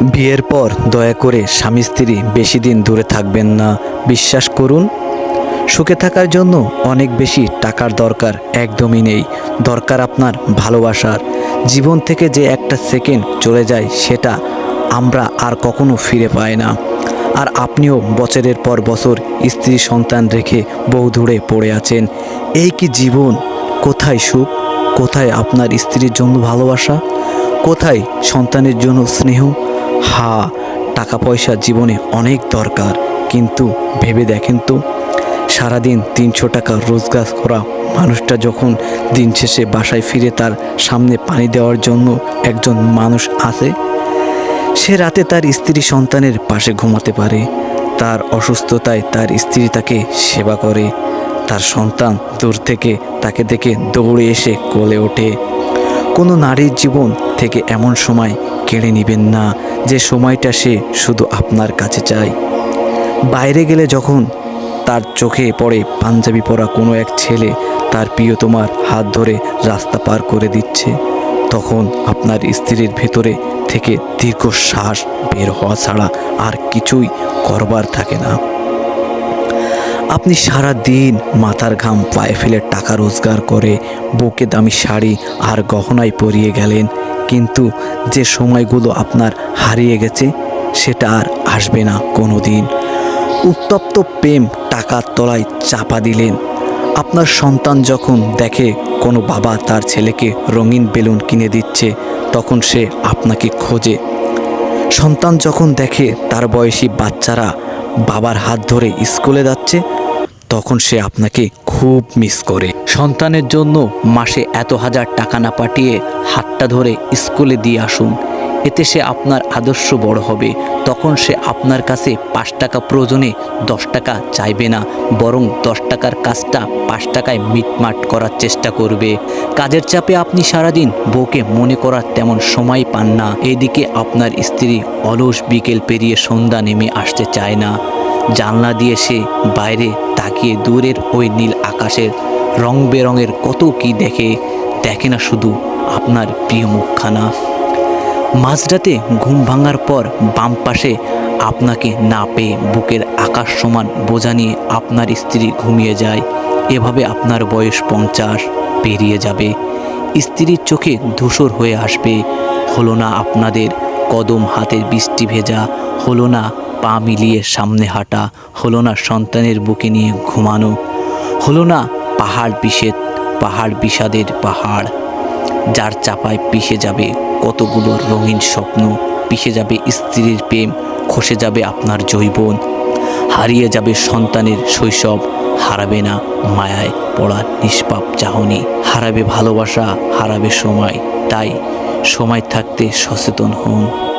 বিয়ের পর দয়া করে স্বামী স্ত্রী বেশি দিন দূরে থাকবেন না। বিশ্বাস করুন, সুখে থাকার জন্য অনেক বেশি টাকার দরকার একদমই নেই। দরকার আপনার ভালোবাসার। জীবন থেকে যে একটা সেকেন্ড চলে যায় সেটা আমরা আর কখনো ফিরে পাই না। আর আপনিও বছরের পর বছর স্ত্রী সন্তান রেখে বহু দূরে পড়ে আছেন। এই কি জীবন? কোথায় সুখ? কোথায় আপনার স্ত্রীর জন্য ভালোবাসা? কোথায় সন্তানের জন্য স্নেহ? হা টাকা পয়সা জীবনে অনেক দরকার। কিন্তু ভেবে দেখেন তো, সারাদিন তিনশো টাকা রোজগার করা মানুষটা যখন দিন শেষে বাসায় ফিরে তার সামনে পানি দেওয়ার জন্য একজন মানুষ আসে সে রাতে তার স্ত্রী সন্তানের পাশে ঘুমাতে পারে, তার অসুস্থতায় তার স্ত্রী তাকে সেবা করে, তার সন্তান দূর থেকে তাকে দেখে দৌড়ে এসে কোলে ওঠে। কোনো নারীর জীবন থেকে এমন সময় কেড়ে নেবেন না যে সময়টা সে শুধু আপনার কাছে চায়। বাইরে গেলে যখন তার চোখে পড়ে পাঞ্জাবি পরা কোনো এক ছেলে তার প্রিয় তোমার হাত ধরে রাস্তা পার করে দিচ্ছে, তখন আপনার স্ত্রীর ভেতরে থেকে দীর্ঘশ্বাস বের হওয়া ছাড়া আর কিছুই করবার থাকে না। আপনি সারা দিন মাথার ঘাম পায়ে ফেলে টাকা রোজগার করে, বুকে দামি শাড়ি আর গহনায় পরিয়ে গেলেন। কিন্তু যে সময়গুলো আপনার হারিয়ে গেছে, সেটা আর আসবে না কোনো দিন উত্তপ্ত প্রেম টাকার তলায় চাপা দিলেন। আপনার সন্তান যখন দেখে কোনো বাবা তার ছেলেকে রঙিন বেলুন কিনে দিচ্ছে, তখন সে আপনাকে খোঁজে। সন্তান যখন দেখে তার বয়সী বাচ্চারা বাবার হাত ধরে স্কুলে যাচ্ছে, তখন সে আপনাকে খুব মিস করে। সন্তানের জন্য মাসে এত হাজার টাকা না পাঠিয়ে হাতটা ধরে স্কুলে দিয়ে আসুন। এতে সে আপনার আদর্শ বড় হবে। তখন সে আপনার কাছে পাঁচ টাকা প্রয়োজনে দশ টাকা চাইবে না, বরং দশ টাকার কাজটা পাঁচ টাকায় মিটমাট করার চেষ্টা করবে। কাজের চাপে আপনি সারাদিন বউকে মনে করার তেমন সময় পান না। এদিকে আপনার স্ত্রী অলস বিকেল পেরিয়ে সন্ধ্যা নেমে আসতে চায় না। জানলা দিয়ে সে বাইরে তাকিয়ে দূরের ওই নীল আকাশের রং বেরঙের কত কি দেখে দেখে না শুধু আপনার প্রিয় মুখখানা। মাঝরাতে ঘুম ভাঙার পর বাম পাশে আপনাকে না পেয়ে বুকের আকাশ সমান বোঝা নিয়ে আপনার স্ত্রী ঘুমিয়ে যায়। এভাবে আপনার বয়স পঞ্চাশ, পেরিয়ে যাবে। স্ত্রীর চোখে ধূসর হয়ে আসবে। হলো না আপনাদের কদম হাতের বৃষ্টি ভেজা। হলো না পা মিলিয়ে সামনে হাঁটা। হলো না সন্তানের বুকে নিয়ে ঘুমানো। হলো না পাহাড় বিষেদ পাহাড় বিষাদের পাহাড়। যার চাপায় পিষে যাবে কতগুলো রঙিন স্বপ্ন, পিষে যাবে স্ত্রীর প্রেম, খসে যাবে আপনার জৈবন হারিয়ে যাবে সন্তানের শৈশব, হারাবে না মায়ায় পড়ার নিষ্পাপ চাহনি। হারাবে ভালোবাসা, হারাবে সময়, তাই সময় থাকতে সচেতন হন।